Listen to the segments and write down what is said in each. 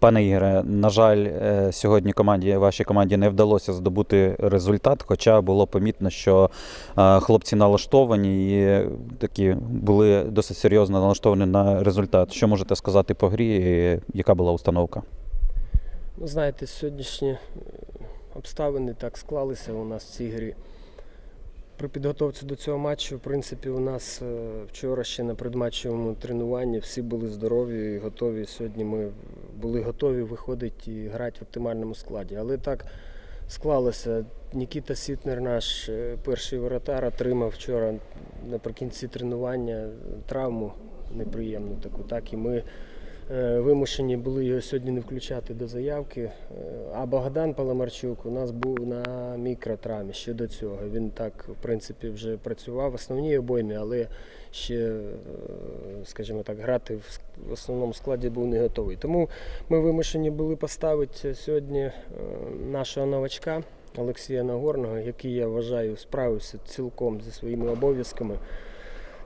Пане Ігоре, на жаль, е, сьогодні команді, вашій команді не вдалося здобути результат, хоча було помітно, що е, хлопці налаштовані і такі були досить серйозно налаштовані на результат. Що можете сказати по грі, і яка була установка? Ну, знаєте, сьогоднішні е, обставини так склалися у нас в цій грі. При підготовці до цього матчу, в принципі, у нас вчора ще на предматчевому тренуванні всі були здорові і готові. Сьогодні ми були готові виходити і грати в оптимальному складі. Але так склалося. Нікіта Сітнер, наш е, перший воротар, отримав вчора наприкінці тренування травму неприємну таку. Так, і ми Вимушені були його сьогодні не включати до заявки. Е, А Богдан Паламарчук у нас був на мікротравмі ще до цього. Він так, в принципі, вже працював в основній обоймі, але ще, е, скажімо так, грати в основному складі був не готовий. Тому ми вимушені були поставити сьогодні е, нашого новачка Олексія Нагорного, який я вважаю справився цілком зі своїми обов'язками.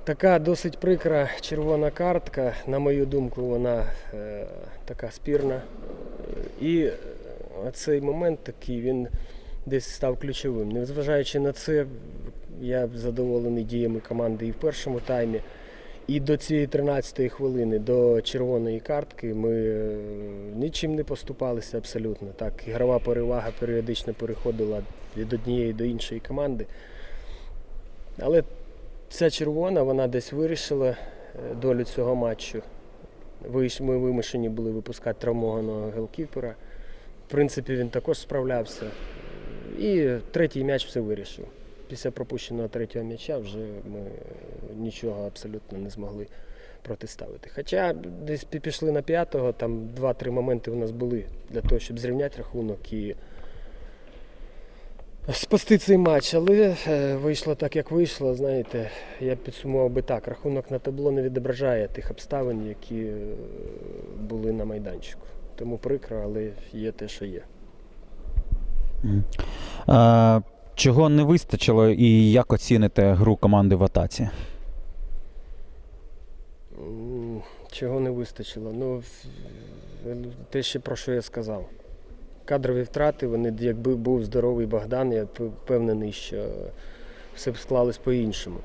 Така досить прикра червона картка, на мою думку, вона е, така спірна. І е, цей момент такий він десь став ключовим. Незважаючи на це, я задоволений діями команди і в першому таймі. І до цієї 13-ї хвилини, до червоної картки, ми е, нічим не поступалися абсолютно. Так, ігрова перевага періодично переходила від однієї до іншої команди. Але Ця червона, вона десь вирішила е, долю цього матчу. Ми вимушені були випускати травмованого гелкіпера. В принципі, він також справлявся. І третій м'яч все вирішив. Після пропущеного третього м'яча вже ми нічого абсолютно не змогли протиставити. Хоча десь пішли на п'ятого, там два-три моменти у нас були для того, щоб зрівняти рахунок і спасти цей матч, але е, вийшло так, як вийшло. Знаєте, я підсумував би так. Рахунок на табло не відображає тих обставин, які е, були на майданчику. Тому прикро, але є те, що є. Чого не вистачило і як оціните гру команди в атаці? Чого не вистачило? Ну, те ще про що я сказав. Кадрові втрати, вони, якби був здоровий Богдан, я впевнений, що все б склалось по-іншому.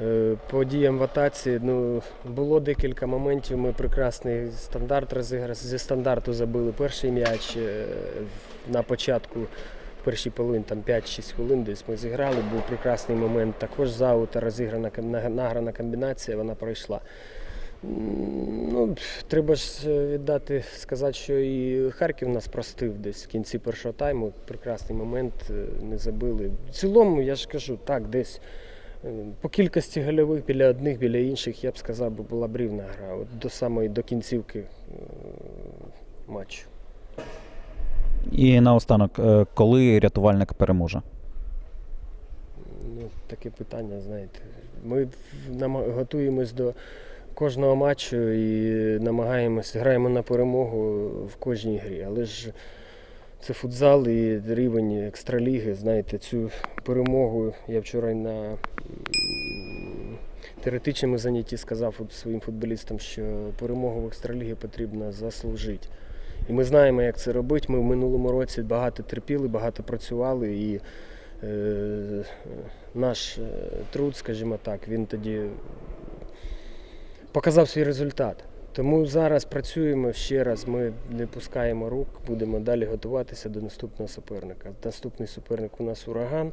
Е, По діям в атаці ну, було декілька моментів. Ми прекрасний стандарт розіграли. Зі стандарту забили перший м'яч е, на початку, в першій половині, там 5-6 хвилин десь ми зіграли. Був прекрасний момент. Також з аута розіграна награна комбінація, вона пройшла. Ну, треба ж е, віддати, сказати, що і Харків нас простив десь в кінці першого тайму. Прекрасний момент, е, не забили. В цілому, я ж кажу, так, десь е, по кількості гольових біля одних, біля інших, я б сказав, була б рівна гра. От до самої до кінцівки матчу. І наостанок, коли рятувальник переможе? Ну, таке питання, знаєте. Ми готуємось до кожного матчу і намагаємось, граємо на перемогу в кожній грі. Але ж це футзал і рівень екстраліги. Знаєте, цю перемогу я вчора на теоретичному занятті сказав своїм футболістам, що перемогу в екстралігі потрібно заслужити. І ми знаємо, як це робити. Ми в минулому році багато терпіли, багато працювали і е, наш е, труд, скажімо так, він тоді показав свій результат. Тому зараз працюємо ще раз. Ми не пускаємо рук, будемо далі готуватися до наступного суперника. Наступний суперник у нас ураган.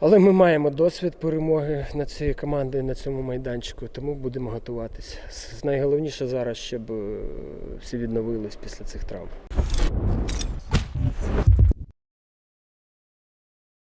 Але ми маємо досвід перемоги над цією командою на цьому майданчику, тому будемо готуватися. Найголовніше зараз, щоб е, всі відновились після цих травм.